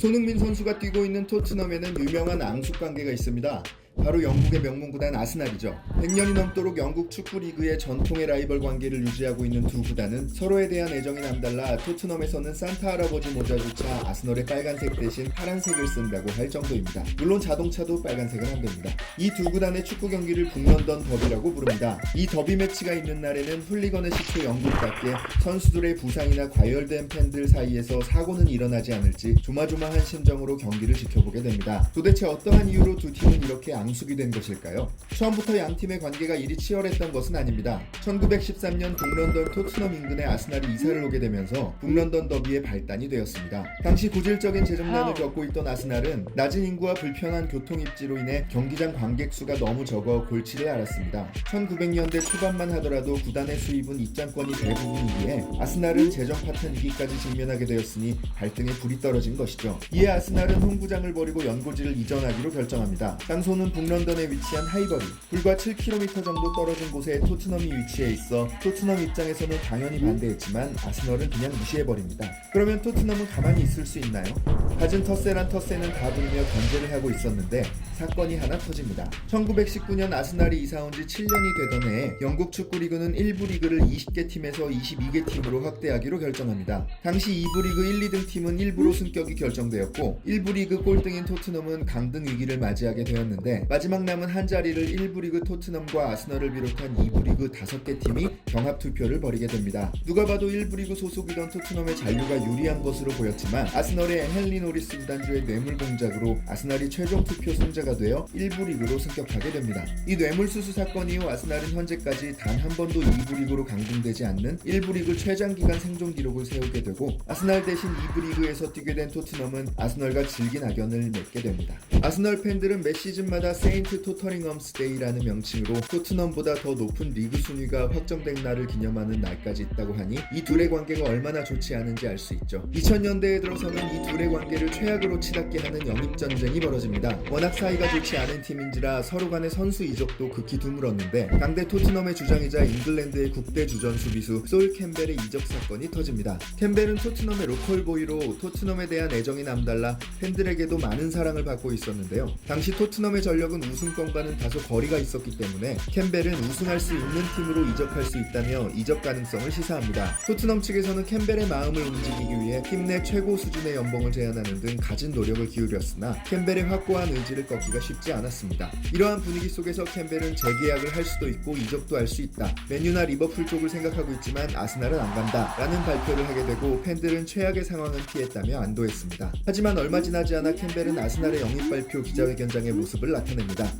손흥민 선수가 뛰고 있는 토트넘에는 유명한 앙숙 관계가 있습니다. 바로 영국의 명문 구단 아스날이죠. 100년이 넘도록 영국 축구 리그의 전통의 라이벌 관계를 유지하고 있는 두 구단은 서로에 대한 애정이 남달라 토트넘에서는 산타 할아버지 모자조차 아스널의 빨간색 대신 파란색을 쓴다고 할 정도입니다. 물론 자동차도 빨간색은 안 됩니다. 이 두 구단의 축구 경기를 북런던 더비라고 부릅니다. 이 더비 매치가 있는 날에는 훌리건의 시초 영국답게 선수들의 부상이나 과열된 팬들 사이에서 사고는 일어나지 않을지 조마조마한 심정으로 경기를 지켜보게 됩니다. 도대체 어떠한 이유로 두 팀은 이렇게 앙숙이 된 것일까요? 처음부터 양 팀의 관계가 이리 치열했던 것은 아닙니다. 1913년 북런던 토트넘 인근에 아스날이 이사를 오게 되면서 북런던 더비의 발단이 되었습니다. 당시 고질적인 재정난을 겪고 있던 아스날은 낮은 인구와 불편한 교통 입지로 인해 경기장 관객 수가 너무 적어 골치를 앓았습니다. 1900년대 초반만 하더라도 구단의 수입은 입장권이 대부분이기에 아스날은 재정 파탄 위기까지 직면하게 되었으니 발등에 불이 떨어진 것이죠. 이에 아스날은 홈구장을 버리고 연고지를 이전하기로 결정합니다. 장소는 북런던에 위치한 하이버리, 불과 7km 정도 떨어진 곳에 토트넘이 위치해 있어 토트넘 입장에서는 당연히 반대했지만 아스널은 그냥 무시해버립니다. 그러면 토트넘은 가만히 있을 수 있나요? 가진 텃세란 텃세는 다 부리며 견제를 하고 있었는데 사건이 하나 터집니다. 1919년 아스날이 이사 온 지 7년이 되던 해에 영국 축구 리그는 1부 리그를 20개 팀에서 22개 팀으로 확대하기로 결정합니다. 당시 2부 리그 1, 2등 팀은 1부로 승격이 결정되었고 1부 리그 꼴등인 토트넘은 강등 위기를 맞이하게 되었는데 마지막 남은 한 자리를 1부 리그 토트넘과 아스널을 비롯한 2부 리그 5개 팀이 경합 투표를 벌이게 됩니다. 누가 봐도 1부 리그 소속이던 토트넘의 잔류가 유리한 것으로 보였지만 아스널의 헨리 노리스 구단주의 뇌물 공작으로 아스날이 최종 투표 승자가 되어 1부 리그로 승격하게 됩니다. 이 뇌물 수수 사건 이후 아스날은 현재까지 단 한 번도 2부 리그로 강등되지 않는 1부 리그 최장 기간 생존 기록을 세우게 되고 아스날 대신 2부 리그에서 뛰게 된 토트넘은 아스널과 질긴 악연을 맺게 됩니다. 아스널 팬들은 매 시즌마다 세인트 토터링엄스 데이라는 명칭으로 토트넘보다 더 높은 리그 순위가 확정된 날을 기념하는 날까지 있다고 하니 이 둘의 관계가 얼마나 좋지 않은지 알 수 있죠. 2000년대에 들어서는 이 둘의 관계를 최악으로 치닫게 하는 영입 전쟁이 벌어집니다. 워낙 사이가 좋지 않은 팀인지라 서로 간의 선수 이적도 극히 드물었는데 당대 토트넘의 주장이자 잉글랜드의 국대 주전 수비수 솔 캠벨의 이적 사건이 터집니다. 캠벨은 토트넘의 로컬 보이로 토트넘에 대한 애정이 남달라 팬들에게도 많은 사랑을 받고 있었는데요. 당시 토트넘의 전력 은 우승권과는 다소 거리가 있었기 때문에 캠벨은 우승할 수 있는 팀으로 이적할 수 있다며 이적 가능성을 시사합니다. 토트넘 측에서는 캠벨의 마음을 움직이기 위해 팀 내 최고 수준의 연봉을 제안하는 등 가진 노력을 기울였으나 캠벨의 확고한 의지를 꺾기가 쉽지 않았습니다. 이러한 분위기 속에서 캠벨은 재계약을 할 수도 있고 이적도 할 수 있다. 맨유나 리버풀 쪽을 생각하고 있지만 아스날은 안 간다. 라는 발표를 하게 되고 팬들은 최악의 상황을 피했다며 안도했습니다. 하지만 얼마 지나지 않아 캠벨은 아스날의 영입 발표 기자회견장의 모습을 나타 냅니다.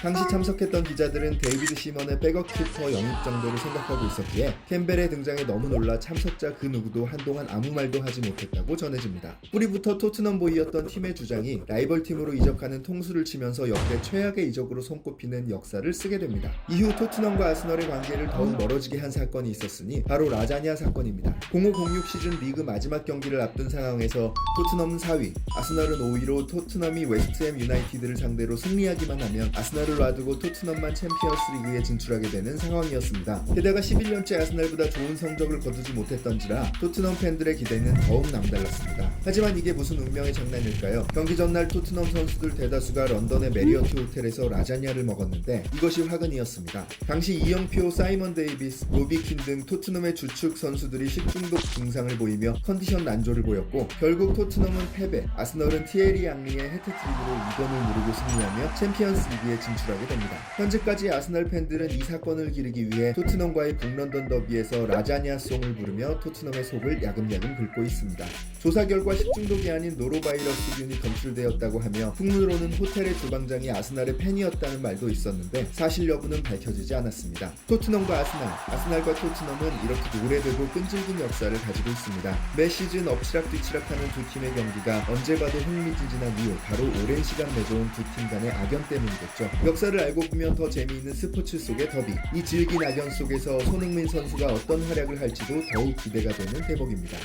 당시 참석했던 기자들은 데이비드 시먼의 백업 큐터 영입 정도를 생각하고 있었기에 캠벨의 등장에 너무 놀라 참석자 그 누구도 한동안 아무 말도 하지 못했다고 전해집니다. 뿌리부터 토트넘 보이였던 팀의 주장이 라이벌 팀으로 이적하는 통수를 치면서 역대 최악의 이적으로 손꼽히는 역사를 쓰게 됩니다. 이후 토트넘과 아스널의 관계를 더욱 멀어지게 한 사건이 있었으니 바로 라자냐 사건입니다. 0506 시즌 리그 마지막 경기를 앞둔 상황에서 토트넘은 4위, 아스널은 5위로 토트넘이 웨스트햄 유나이티드를 상대로 승리하기만 하면 아스널 을 놔두고 토트넘만 챔피언스 리그에 진출하게 되는 상황이었습니다. 게다가 11년째 아스널보다 좋은 성적을 거두지 못했던지라 토트넘 팬들의 기대는 더욱 남달랐습니다. 하지만 이게 무슨 운명의 장난일까요? 경기 전날 토트넘 선수들 대다수가 런던의 메리어트 호텔에서 라자냐를 먹었는데 이것이 화근이었습니다. 당시 이영표, 사이먼 데이비스, 로비킨 등 토트넘의 주축 선수들이 식중독 증상을 보이며 컨디션 난조를 보였고 결국 토트넘은 패배, 아스널은 티에리 앙리의 해트트릭으로 2번을 누르고 승리하며 챔피언스 리그에 진출 하게 됩니다. 현재까지 아스널 팬들은 이 사건을 기리기 위해 토트넘과의 북런던 더비에서 라자냐 송을 부르며 토트넘의 속을 야금야금 긁고 있습니다. 조사 결과 식중독이 아닌 노로바이러스균이 검출되었다고 하며 풍문으로는 호텔의 주방장이 아스날의 팬이었다는 말도 있었는데 사실 여부는 밝혀지지 않았습니다. 토트넘과 아스날, 아스날과 토트넘은 이렇게 오래되고 끈질긴 역사를 가지고 있습니다. 매 시즌 엎치락뒤치락하는 두 팀의 경기가 언제 봐도 흥미진진한 이유 바로 오랜 시간 내줘온 두 팀 간의 악연 때문이겠죠. 역사를 알고 보면 더 재미있는 스포츠 속의 더비. 이 질긴 악연 속에서 손흥민 선수가 어떤 활약을 할지도 더욱 기대가 되는 대목입니다.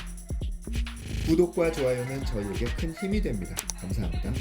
구독과 좋아요는 저희에게 큰 힘이 됩니다. 감사합니다.